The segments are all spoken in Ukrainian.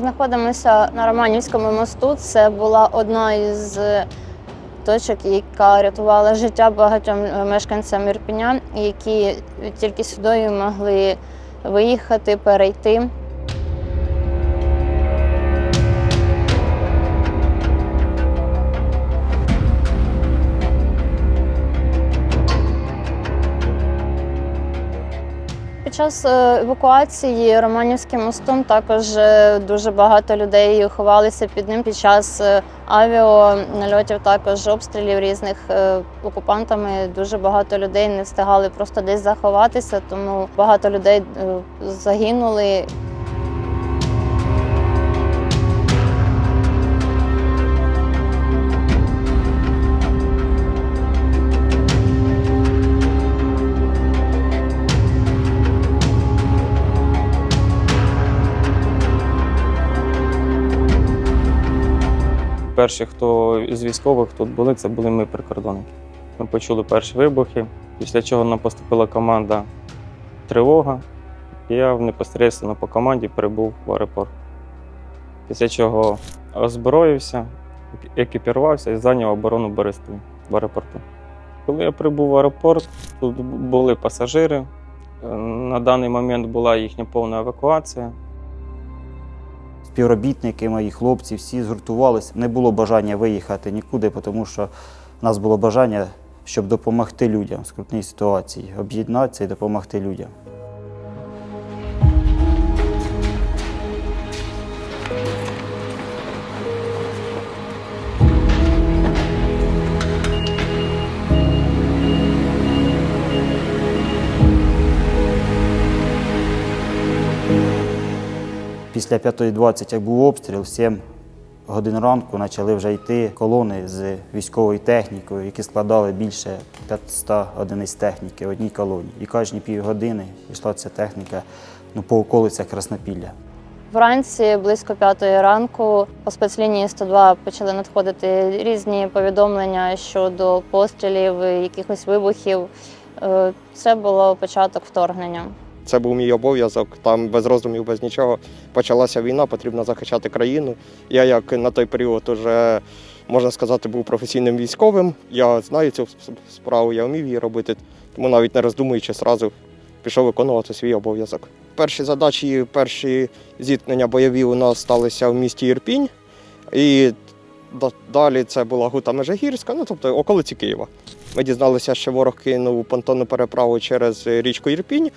знаходимося на Романівському мосту. Це була одна із точок, яка рятувала життя багатьом мешканцям Ірпеня, які тільки сюди могли виїхати, перейти. Час е, евакуації Романівським мостом також е, дуже багато людей ховалися під ним під час е, авіанальотів, також обстрілів різних окупантами. Дуже багато людей не встигали просто десь заховатися, тому багато людей загинули. Перші, хто з військових тут були, це були ми прикордонники. Ми почули перші вибухи, після чого нам поступила команда тривога, і я непосередньо по команді прибув в аеропорт. Після чого озброївся, екіпірувався і зайняв оборону Бориспіль в аеропорту. Коли я прибув в аеропорт, тут були пасажири. Е, На даний момент була їхня повна евакуація. Співробітники, мої хлопці, всі згуртувалися. Не було бажання виїхати нікуди, тому що в нас було бажання, щоб допомогти людям в скрутній ситуації, об'єднатися і допомогти людям. Після 5.20, як був обстріл, в 7 годин ранку почали вже йти колони з військовою технікою, які складали більше 500 одиниць техніки в одній колоні. І кожні півгодини йшла ця техніка ну, по околицях Краснопілля. Вранці близько п'ятої ранку по спецлінії 102 почали надходити різні повідомлення щодо пострілів, якихось вибухів. Е, Це було початок вторгнення. Це був мій обов'язок. Там без роздумів, без нічого почалася війна, потрібно захищати країну. Я як на той період уже, можна сказати, був професійним військовим. Я знаю цю справу, я вмів її робити, тому навіть не роздумуючи, зразу пішов виконувати свій обов'язок. Перші задачі, перші зіткнення бойові у нас сталися в місті Ірпінь. І далі це була Гута Межигірська, ну тобто околиці Києва. Ми дізналися, що ворог кинув понтонну переправу через річку Ірпінь,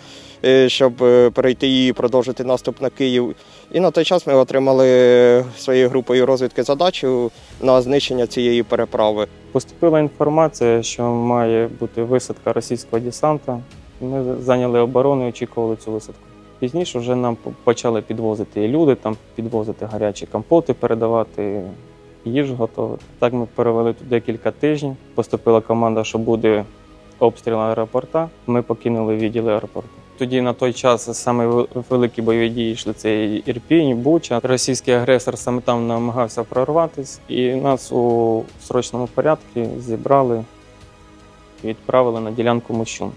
е, щоб е, перейти і продовжити наступ на Київ. І на той час ми отримали своєю групою розвідки задачу на знищення цієї переправи. Поступила інформація, що має бути висадка російського десанта. Ми зайняли оборону і очікували цю висадку. Пізніше вже нам почали підвозити люди, там підвозити гарячі компоти, передавати їжу готувати. Так ми перевели тут декілька тижнів. Поступила команда, що буде обстріл аеропорта. Ми покинули відділи аеропорту. Тоді на той час саме великі бойові дії йшли це Ірпінь, Буча. Російський агресор саме там намагався прорватися, і нас у срочному порядку зібрали і відправили на ділянку Мощун.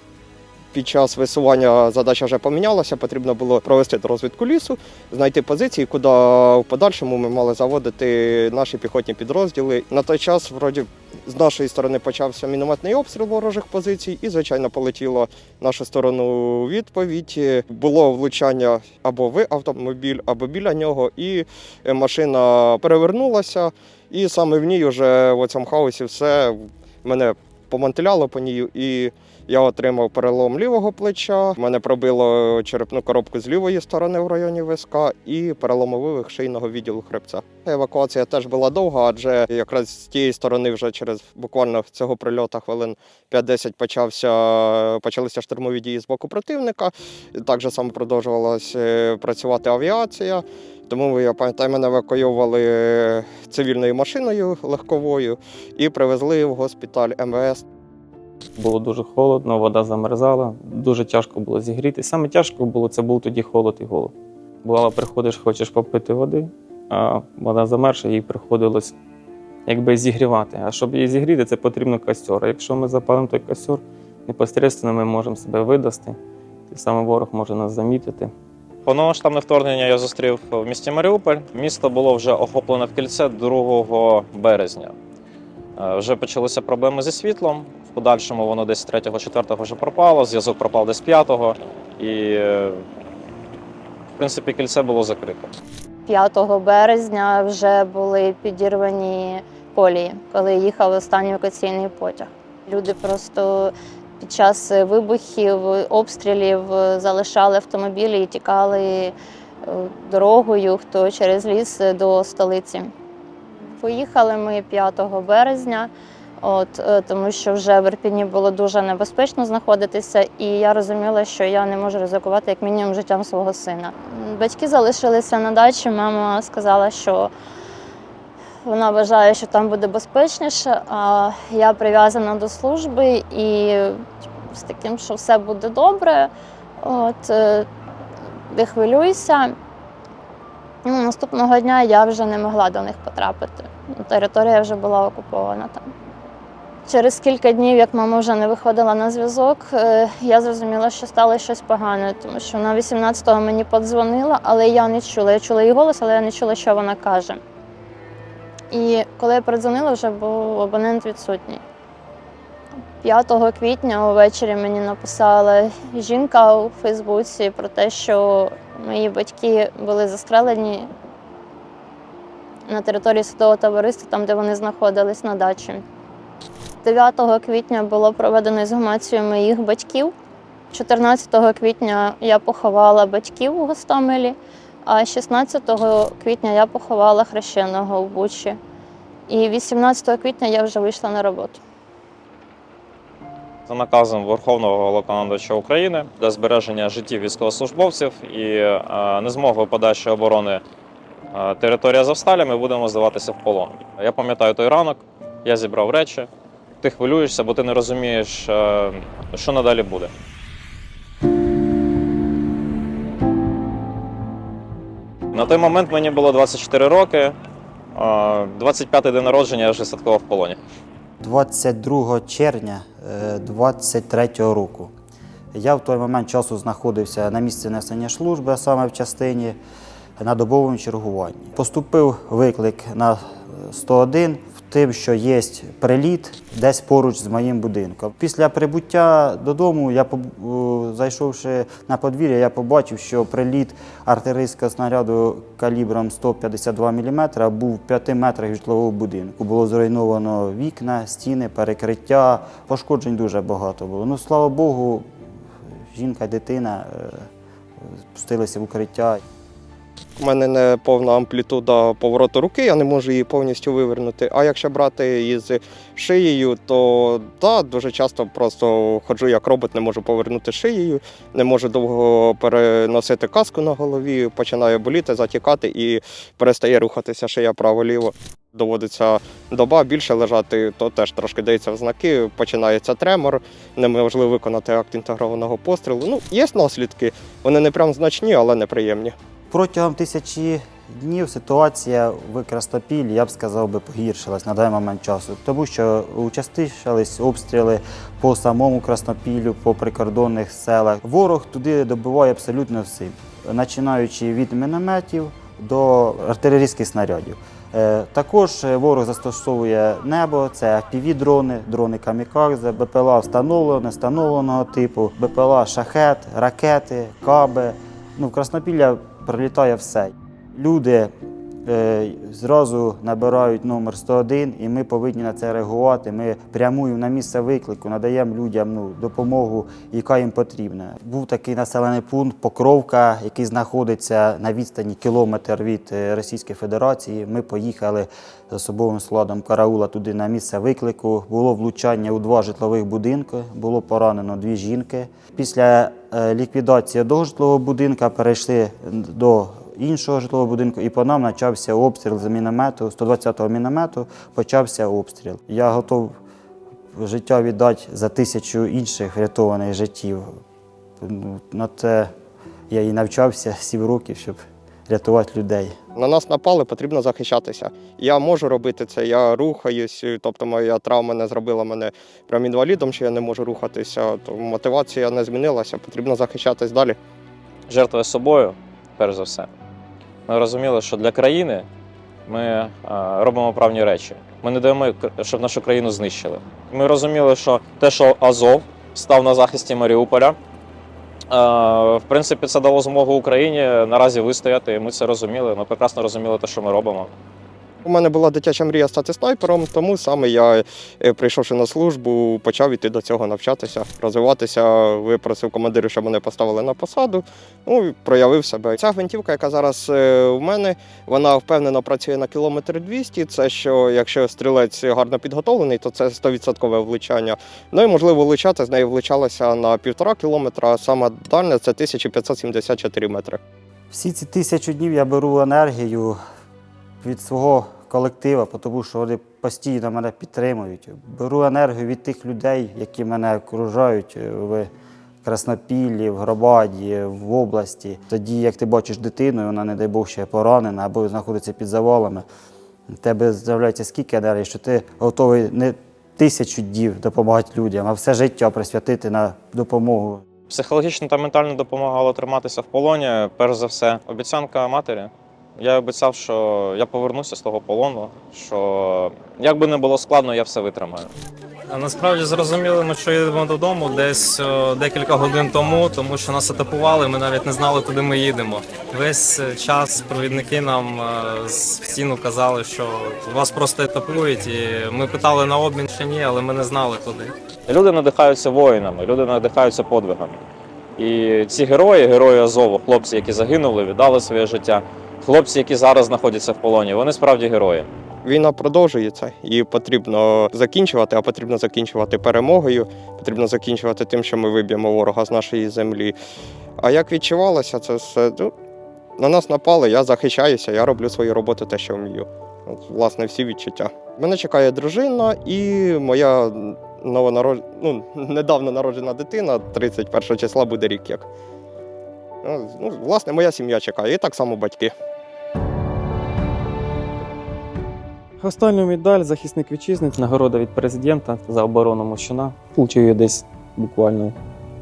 Під час висування задача вже помінялася. Потрібно було провести розвідку лісу, знайти позиції, куди в подальшому ми мали заводити наші піхотні підрозділи. На той час, вроді, з нашої сторони почався мінометний обстріл ворожих позицій, і, звичайно, полетіло нашу сторону відповідь. Було влучання або в автомобіль, або біля нього, і машина перевернулася. І саме в ній вже в цьому хаосі все мене помантиляло по ній. І я отримав перелом лівого плеча. Мене пробило черепну коробку з лівої сторони в районі виска і перелом вивих шийного відділу хребця. Евакуація теж була довга, адже якраз з тієї сторони вже через буквально цього прильоту хвилин 5-10 почався, почалися штурмові дії з боку противника. Так же само продовжувалася е, працювати авіація. Тому я пам'ятаю, мене евакуювали цивільною машиною легковою і привезли в госпіталь МВС. Було дуже холодно, вода замерзала, дуже тяжко було зігріти. Саме тяжко було це був тоді холод і голод. Бувало, приходиш, хочеш попити води, а вода замерша, їй приходилось якби зігрівати. А щоб її зігріти, це потрібно костер. А якщо ми запалимо той костер, непосередньо ми можемо себе видасти, і саме ворог може нас замітити Повномасштабне вторгнення я зустрів в місті Маріуполь. Місто було вже охоплене в кільце 2 березня. Е, Вже почалися проблеми зі світлом. В подальшому воно десь 3-4 вже пропало, зв'язок пропав десь 5-го. І, е, в принципі, кільце було закрито. 5 березня вже були підірвані колії, коли їхав останній евакуаційний потяг. Люди просто під час вибухів, обстрілів залишали автомобілі і тікали е, дорогою, хто через ліс до столиці. Поїхали ми 5 березня, от, е, тому що вже в Ірпіні було дуже небезпечно знаходитися, і я розуміла, що я не можу ризикувати як мінімум життям свого сина. Батьки залишилися на дачі. Мама сказала, що вона вважає, що там буде безпечніше. А я прив'язана до служби і з таким, що все буде добре. От, е, не хвилюйся. Ну, Наступного дня я вже не могла до них потрапити. Територія вже була окупована там. Через кілька днів, як мама вже не виходила на зв'язок, е, я зрозуміла, що стало щось погане, тому що вона 18-го мені подзвонила, але я не чула. Я чула її голос, але я не чула, що вона каже. І коли я передзвонила, вже був абонент відсутній. 5 квітня увечері мені написала жінка у Фейсбуці про те, що мої батьки були застрелені на території судового товариства, там, де вони знаходились на дачі. 9 квітня було проведено ексгумацію моїх батьків. 14 квітня я поховала батьків у Гостомелі, а 16 квітня я поховала хрещеного в Бучі. І 18 квітня я вже вийшла на роботу. За наказом Верховного Головнокомандувача України для збереження життів військовослужбовців і е, незмогою подальшої оборони е, території Азовсталі ми будемо здаватися в полон. Я пам'ятаю той ранок, я зібрав речі. Ти хвилюєшся, бо ти не розумієш, е, що надалі буде. На той момент мені було 24 роки. е, 25-й день народження я вже святкував в полоні. 22 червня 23 року. Я в той момент часу знаходився на місці несення служби, саме в частині на добовому чергуванні. Поступив виклик на 101 в тим, що є приліт десь поруч з моїм будинком. Після прибуття додому, я зайшовши на подвір'я, я побачив, що приліт артилерійського снаряду калібром 152 мм був в 5 метрах від житлового будинку. Було зруйновано вікна, стіни, перекриття. Пошкоджень дуже багато було. Ну, слава Богу, жінка, дитина е, спустилися в укриття. У мене не повна амплітуда повороту руки, я не можу її повністю вивернути. А якщо брати із шиєю, то да, дуже часто просто ходжу як робот, не можу повернути шиєю, не можу довго переносити каску на голові, починає боліти, затікати і перестає рухатися шия право-ліво. Доводиться доба більше лежати, то теж трошки дається в знаки, починається тремор, неможливо виконати акт інтегрованого пострілу. Ну, є наслідки, вони не прям значні, але неприємні. Протягом тисячі днів ситуація в Краснопіллі, я б сказав, би погіршилась на даний момент часу, тому що участишались обстріли по самому Краснопіллю, по прикордонних селах. Ворог туди добиває абсолютно всім, починаючи від мінометів до артилерійських снарядів. Е, Також ворог застосовує небо, це FPV-дрони, дрони камікадзе, БПЛА встановленого, невстановленого типу, БПЛА шахет, ракети, каби. Ну, Краснопілля прилітає все. Люди зразу набирають номер 101, і ми повинні на це реагувати. Ми прямуємо на місце виклику, надаємо людям ну, допомогу, яка їм потрібна. Був такий населений пункт Покровка, який знаходиться на відстані кілометр від е, Російської Федерації. Ми поїхали з особовим складом караула туди на місце виклику. Було влучання у два житлових будинки, було поранено дві жінки. Після е, ліквідації одного будинка перейшли до іншого житлового будинку, і по нам почався обстріл з міномету, 120-го міномету почався обстріл. Я готов життя віддати за тисячу інших врятованих життів. Ну, На це я і навчався 7 років, щоб рятувати людей. На нас напали, потрібно захищатися. Я можу робити це, я рухаюсь, тобто моя травма не зробила мене прям інвалідом, що я не можу рухатися. То мотивація не змінилася, потрібно захищатись далі. жертвує собою перш за все. Ми розуміли, що для країни ми е, робимо правні речі. Ми не даємо, щоб нашу країну знищили. Ми розуміли, що те, що Азов став на захисті Маріуполя, е, в принципі, це дало змогу Україні наразі вистояти. І ми це розуміли. Ми прекрасно розуміли те, що ми робимо. У мене була дитяча мрія стати снайпером, тому саме я, е, прийшовши на службу, почав іти до цього навчатися, розвиватися. Випросив командирів, щоб мене поставили на посаду. Ну і проявив себе. Ця гвинтівка, яка зараз е, у мене, вона впевнено працює на кілометр 200. Це що, якщо стрілець гарно підготовлений, то це 100% влучання. Ну і можливо влучати з нею влучалося на півтора кілометра, а сама дальня це 1574 метри. Всі ці тисячу днів я беру енергію від свого колектива, тому що вони постійно мене підтримують. Беру енергію від тих людей, які мене окружають е, в Краснопіллі, в Громаді, в області. Тоді, як ти бачиш дитину, вона, не дай Бог, ще поранена або знаходиться під завалами, в тебе з'являється скільки енергії, що ти готовий не тисячу днів допомагати людям, а все життя присвятити на допомогу. Психологічно та ментально допомагало триматися в полоні. Перш за все, обіцянка матері. Я обіцяв, що я повернуся з того полону, що як би не було складно, я все витримаю. Насправді зрозуміли ми, що їдемо додому десь о, декілька годин тому, тому що нас атакували. Ми навіть не знали, куди ми їдемо. Весь е, час провідники нам е, з в стіну казали, що вас просто етапують. І ми питали на обмін чи ні, але ми не знали куди. Люди надихаються воїнами, люди надихаються подвигами. І ці герої, герої Азову, хлопці, які загинули, віддали своє життя, хлопці, які зараз знаходяться в полоні, вони справді герої. Війна продовжується, її потрібно закінчувати, а потрібно закінчувати перемогою, потрібно закінчувати тим, що ми виб'ємо ворога з нашої землі. А як відчувалося це все? Ну, на нас напали, я захищаюся, я роблю свою роботу те, що вмію. От, власне, всі відчуття. Мене чекає дружина і моя новонарод... ну, недавно народжена дитина, 31 числа буде рік як. Ну, ну, власне, моя сім'я чекає, і так само батьки. Останню медаль захисник вітчизни, нагорода від президента за оборону Мощуна. Получив її десь буквально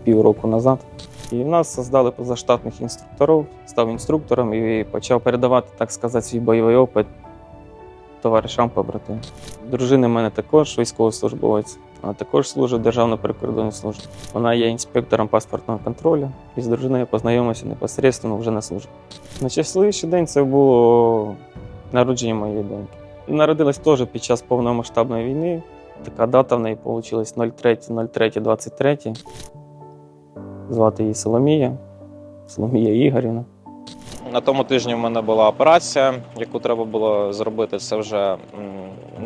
півроку назад. І в нас создали позаштатних інструкторів, став інструктором і почав передавати, так сказати, свій бойовий опит товаришам побратимам. Дружина в мене також військовослужбовець, вона також служить в Державній прикордонній службі. Вона є інспектором паспортного контролю, і з дружиною познайомився непосередньо вже на службі. Найщасливіший день це було народження моєї доньки. Народилась теж під час повномасштабної війни. Така дата в неї вийшла 03.03.23. Звати її Соломія. Соломія Ігорівна. На тому тижні в мене була операція, яку треба було зробити. Це вже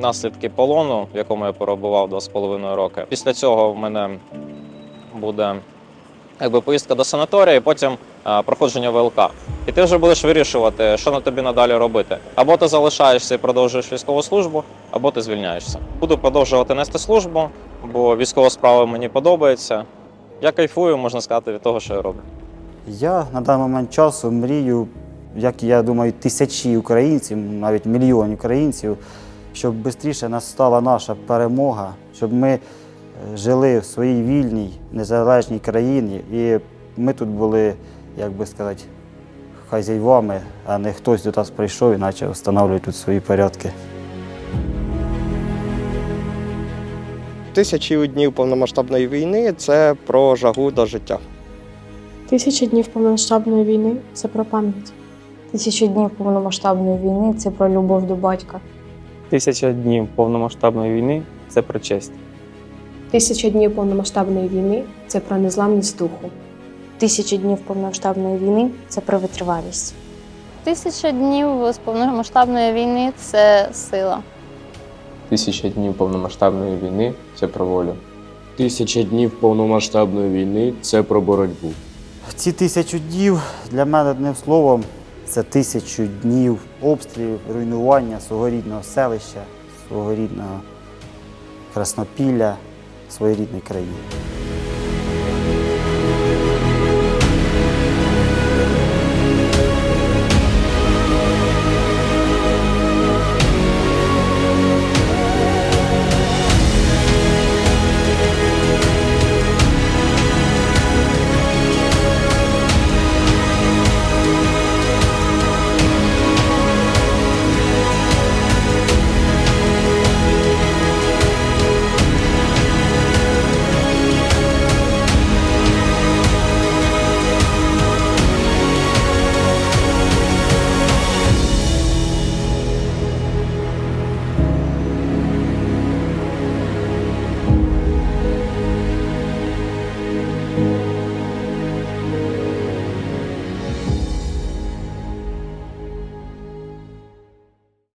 наслідки полону, в якому я перебував два з половиною роки. Після цього в мене буде якби поїздка до санаторія, і потім проходження ВЛК. І ти вже будеш вирішувати, що на тобі надалі робити. Або ти залишаєшся і продовжуєш військову службу, або ти звільняєшся. Буду продовжувати нести службу, бо військова справа мені подобається. Я кайфую, можна сказати, від того, що я роблю. Я на даний момент часу мрію, як я думаю, тисячі українців, навіть мільйон українців, щоб швидше настала наша перемога, щоб ми е, жили в своїй вільній, незалежній країні, і ми тут були, як би сказати, хазяйвами, а не хтось до нас прийшов і почав встановлювати тут свої порядки. Тисячі днів повномасштабної війни це про жагу до життя. Тисяча днів повномасштабної війни це про пам'ять. Тисячу днів повномасштабної війни це про любов до батька. Тисяча днів повномасштабної війни це про честь. Тисяча днів повномасштабної війни це про незламність духу. Тисячу днів повномасштабної війни це про витривалість. Тисяча днів з повномасштабної війни це сила. Тисяча днів повномасштабної війни це про волю. Тисяча днів повномасштабної війни це про боротьбу. Ці тисячу днів для мене одним словом це тисячу днів обстрілів, руйнування свого рідного селища, свого рідного Краснопілля, своєї рідної країни.